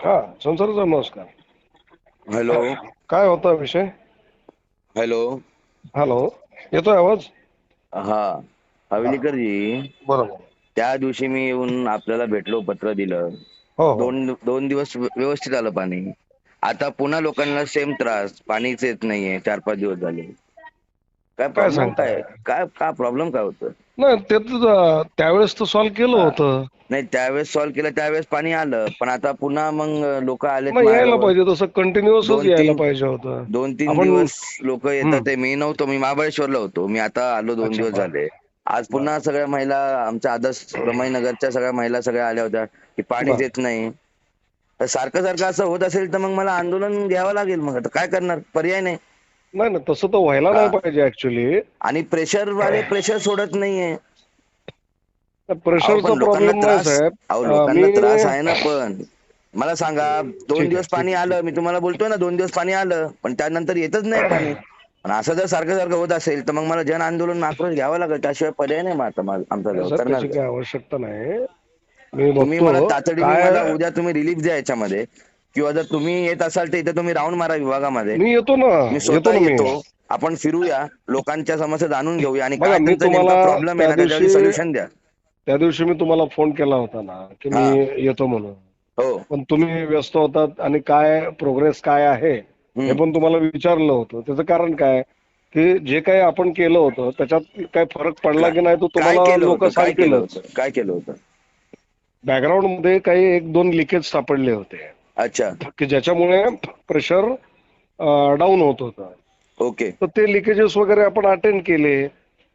हा संसार साहेब नमस्कार. हॅलो. काय होता विषय? हॅलो. हॅलो. येतोय आवाज? हा. हवेलीकरजी बरोबर. त्या दिवशी मी येऊन आपल्याला भेटलो पत्र दिलं. हो हो. दोन दोन दिवस व्यवस्थित आलं पाणी. आता पुन्हा लोकांना सेम त्रास पाणीच येत नाहीये चार पाच दिवस झाले. काय प्रॉब्लेम सांगताय? काय? काय काय प्रॉब्लेम काय होतं? नाही ते त्यावेळेस तर सॉल्व्ह केलं होतं. नाही त्यावेळेस सॉल्व्ह केलं त्यावेळेस पाणी आलं. पण आता पुन्हा मग लोक नाही यायला. पाहिजे तसं कंटिन्युअसच दोन यायला पाहिजे होतं. दोन तीन दिवस लोक येतात मी नव्हतो मी महाबळेश्वरला होतो. मी आता आलो दोन दिवस. झाले. आज पुन्हा सगळ्या महिला आमच्या आदर्श रमाईनगरच्या सगळ्या महिला सगळ्या आल्या होत्या की बरं. येत नाही. तर सारखं सारखं असं होत असेल तर मग मला आंदोलन घ्यावं लागेल मग. आता काय करणार? पर्याय नाही. नाही नाही तसं तर व्हायला नाही. पाहिजे ऍक्च्युली आणि प्रेशर वाले प्रेशर सोडत नाहीये. प्रेशरचा प्रॉब्लेम लोकांना त्रास आहे ना पण. मला सांगा दोन दिवस पाणी आलं मी तुम्हाला बोलतोय ना दोन दिवस पाणी आलं पण त्यानंतर येतच नाही पाणी. पण असं जर सारखं सारखं होत असेल तर मग मला जन आंदोलन आक्रोश घ्यावा लागेल त्याशिवाय पर्याय नाही आता आमचा आवश्यकता नाही. तुम्ही मला तातडीने मला उद्या तुम्ही रिलीफ द्या याच्यामध्ये. किंवा जर तुम्ही येत असाल तर इथे तुम्ही राऊंड मारा विभागामध्ये. मी येतो ना. मी येतो स्वतः ना मी. येतो. आपण फिरूया. लोकांच्या समस्या जाणून घेऊया आणि बघा, काय मी त्यांचा नेमका तुम्हाला प्रॉब्लेम आहे ना त्या त्याच्यावर दिवशी- सोल्युशन द्या. त्या दिवशी मी तुम्हाला फोन केला होता ना की मी येतो म्हणून. हो. पण तुम्ही व्यस्त होतात आणि काय प्रोग्रेस काय आहे हे हम्म. पण तुम्हाला विचारलं होतं. त्याचं कारण काय? की जे काही आपण केलं होतं त्याच्यात काय फरक पडला की नाही तो काय तुम्हाला केलं लोक होतं? काय केलं सांगतीलच. होतं? काय केलं होतं? बॅकग्राऊंडमध्ये काही एक दोन लिकेज सापडले होते. अच्छा. की ज्याच्यामुळे प्रेशर डाऊन होत होतं. ओके. तर ते लिकेजेस वगैरे आपण अटेंड केले.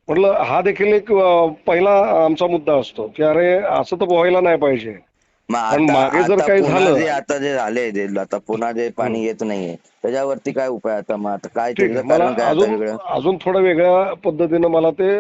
म्हटलं हा देखील एक पहिला आमचा मुद्दा असतो की अरे असं तर व्हायला नाही पाहिजे. मग जर काही झालं- आता जे झाले आता पुन्हा जे पाणी येत नाहीये त्याच्यावरती काय उपाय आता मग आता काय ठीक आहे. त्याचं मला कारण काय आता अजून वेगळं? अजून थोडं वेगळ्या पद्धतीनं मला ते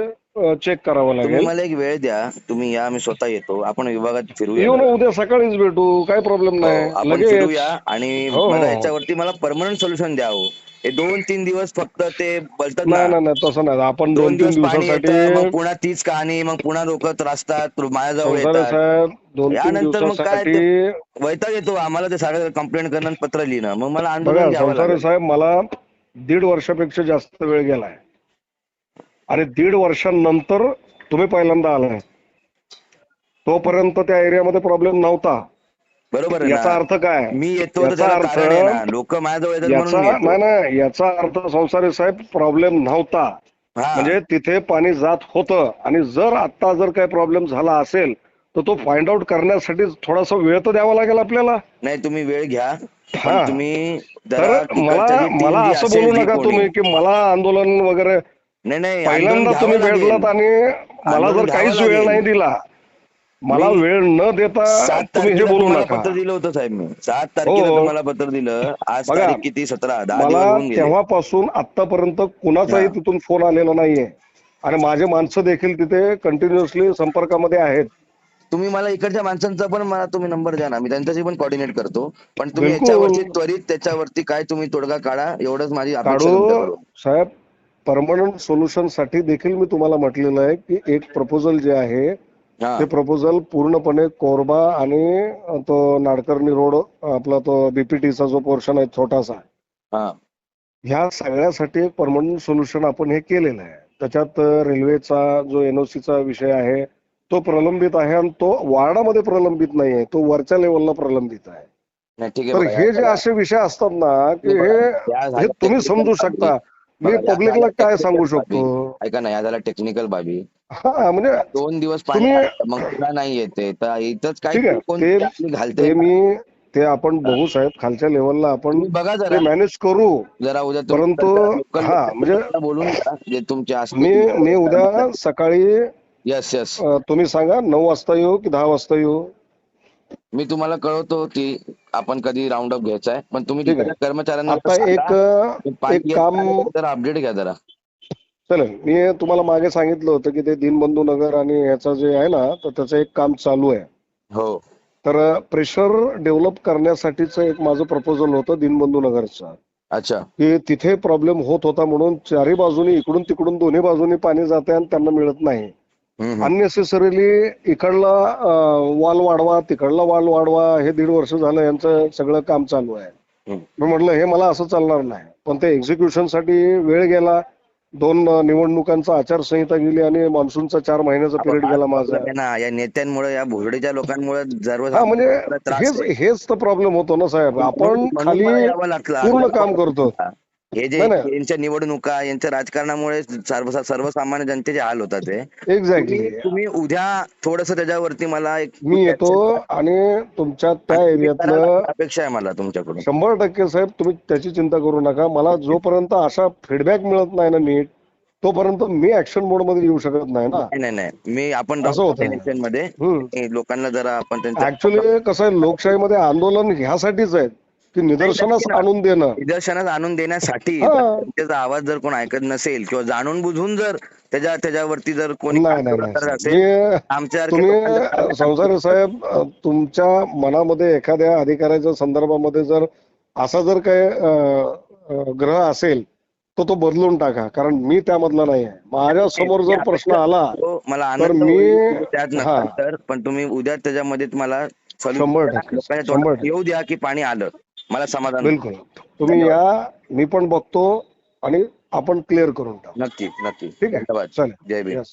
चेक करावं तुम्ही लागेल. मला एक वेळ द्या. तुम्ही या मी स्वतः येतो. आपण विभागात फिरूया येऊ ना जरा. उद्या सकाळीच भेटू. काय प्रॉब्लेम हो, नाही. आपण लगेच फिरूया आणि हो, मला हो. याच्यावरती मला परमनंट सोल्युशन द्यावं हे. दोन तीन दिवस फक्त ते बोलतात ना नाही नाही नाही तसं नाही. आपण दोन दोन तीन दिवस पाणी येतं मग दिवसासाठी पुन्हा तीच कहाणी मग पुन्हा लोक त्रासतात माझ्याजवळ संसारे येतात. साहेब. दोन तीन यानंतर मग काय दिवसासाठी वैताग येतो आम्हाला ते सारखं कंप्लेंट करणं आणि पत्र लिहिणं. मग मला बघा आंदोलन घ्यावं संसारे लागेल. साहेब मला दीड वर्षापेक्षा जास्त वेळ गेलाय. आणि दीड वर्षांनंतर तुम्ही पहिल्यांदा आलाय. तोपर्यंत त्या एरियामध्ये प्रॉब्लेम नव्हता. बरोबर आहे याचा ना अर्थ काय? मी येतो तर याचा त्याला अर्थ कारण आहे ना. लोक माझ्याजवळ येतात म्हणून मी याचा येतो. नाही नाही याचा अर्थ संसारी साहेब प्रॉब्लेम नव्हता. हा. म्हणजे तिथे पाणी जात होतं. आणि जर आता जर काही प्रॉब्लेम झाला असेल तर तो फाइंड आउट करण्यासाठी थोडासा वेळ तर द्यावा लागेल आपल्याला. नाही तुम्ही वेळ घ्या. हा. तुम्ही तर मला मला असं बोलू नका तुम्ही की मला आंदोलन वगैरे नाही नाही पहिल्यांदा तुम्ही भेटलात लागेल. आणि मला जर काहीच वेळ. नाही दिला मला वेळ न देता तुम्ही हे बोलू नका. पत्र दिलं होतं साहेब मी. सात तारखेला हो. तुम्हाला पत्र दिलं. आज तारीख किती? सतरा. मला तेव्हापासून आतापर्यंत कुणाचाही हा. तिथून फोन आलेला नाहीये. आणि माझे माणसं देखील तिथे कंटिन्युअसली संपर्कामध्ये आहेत. तुम्ही मला इकडच्या माणसांचा पण मला तुम्ही नंबर द्या ना. मी त्यांच्याशी पण कॉर्डिनेट करतो. पण तुम्ही बिलकुल. याच्यावरती त्वरित त्याच्यावरती काय तुम्ही तोडगा काढा एवढंच माझी अपेक्षा काढू. तुमच्याकडून. साहेब परमनंट सोल्युशनसाठी देखील मी तुम्हाला म्हटलेलं आहे की एक प्रपोजल जे आहे हा. ते प्रपोजल पूर्णपणे कोरबा आणि तो नाडकर्णी रोड आपला तो बीपीटीचा जो पोर्शन आहे छोटासा हा. ह्या सगळ्यासाठी एक परमनंट सोल्युशन आपण हे केलेलं आहे. त्याच्यात रेल्वेचा जो एनओसीचा विषय आहे तो प्रलंबित आहे आणि तो वार्डामध्ये प्रलंबित नाही आहे तो वरच्या लेवलला प्रलंबित आहे. नाही ठीक आहे तर हे जे असे विषय असतात ना की हे हे तुम्ही समजू. शकता. मी पब्लिकला काय सांगू. शकतो? ऐका ना या झाल्या टेक्निकल बाबी. हा म्हणजे दोन दिवस पाणी मग पुन्हा नाही येते. तर इथंच ते घालते? मी ते आपण बघू साहेब खालच्या लेवलला आपण बघा जरा. मॅनेज करू. जरा उद्या परंतु हा म्हणजे बोलून घ्या, जे तुमचे मी मी उद्या सकाळी यस यस अं, तुम्ही सांगा नऊ वाजता येऊ की दहा वाजता येऊ? मी तुम्हाला कळवतो की आपण कधी राऊंड अप घ्यायचा आहे. पण तुम्ही ठीक आहे. तिकडच्या कर्मचाऱ्यांना आता सांगा, एक की पाणी एक येत काम जरा अपडेट घ्या जरा. चालेल. मी तुम्हाला मागे सांगितलं होतं की ते दीनबंधू नगर आणि ह्याचं जे आहे ना तर त्याचं एक काम चालू आहे. हो. तर प्रेशर डेव्हलप करण्यासाठीच एक माझं प्रपोजल होतं दीनबंधू नगरचं. अच्छा. की तिथे प्रॉब्लेम होत होता म्हणून चारही बाजूनी इकडून तिकडून दोन्ही बाजूनी पाणी जाते आणि त्यांना मिळत नाही. अननेसेसरीली इकडला वाल वाढवा तिकडला वाल वाढवा हे दीड वर्ष झालं यांचं सगळं काम चालू आहे. मी म्हटलं हे मला असं चालणार नाही. पण ते एक्झिक्युशनसाठी वेळ गेला दोन निवडणुकांचा आचारसंहिता गेली आणि मान्सूनचा चार महिन्याचा पिरियड गेला माझा. या नेत्यांमुळे या भोसडीच्या लोकांमुळे म्हणजे हेच. हेच तर प्रॉब्लेम होतो ना साहेब. आपण खाली. पूर्ण काम करतो. हे जे. यांच्या निवडणुका यांच्या राजकारणामुळे सर्व सर्वसामान्य जनतेचे हाल होतात ते एक्झॅक्टली तुम्ही- उद्या थोडस त्याच्यावरती मला एक मी येतो आणि तुमच्या त्या एरियातलं अपेक्षा आहे मला तुमच्याकडून. शंभर टक्के साहेब तुम्ही त्याची चिंता करू नका. मला जोपर्यंत असा फीडबॅक मिळत नाही ना नीट तोपर्यंत मी ऍक्शन मोडमध्ये येऊ शकत नाही ना. नाही नाही मी आपण मध्ये. लोकांना जरा आपण ऍक्च्युली कसं आहे लोकशाहीमध्ये आंदोलन ह्यासाठीच आहे. की निदर्शनास आणून देणं. निदर्शनास आणून देण्यासाठी. त्याचा आवाज जर कोण ऐकत नसेल किंवा जाणून बुजून जर त्याच्या त्याच्यावरती जर कोणी आमच्या संसारी साहेब तुमच्या मनामध्ये एखाद्या अधिकाऱ्याच्या संदर्भामध्ये जर असा जर काय अ, ग्रह असेल तर तो बदलून टाका. कारण मी त्यामधला नाही आहे. माझ्यासमोर जर प्रश्न आला मला तर आनंद मी- पण तुम्ही उद्या त्याच्यामध्ये मला टक्के. येऊ द्या की पाणी आलं. मला समाधान बिलकुल. तुम्ही या मी पण बघतो आणि आपण क्लिअर करून टाकू. नक्की नक्की. ठीक आहे? धन्यवाद. चालेल. जय भीम. Yes.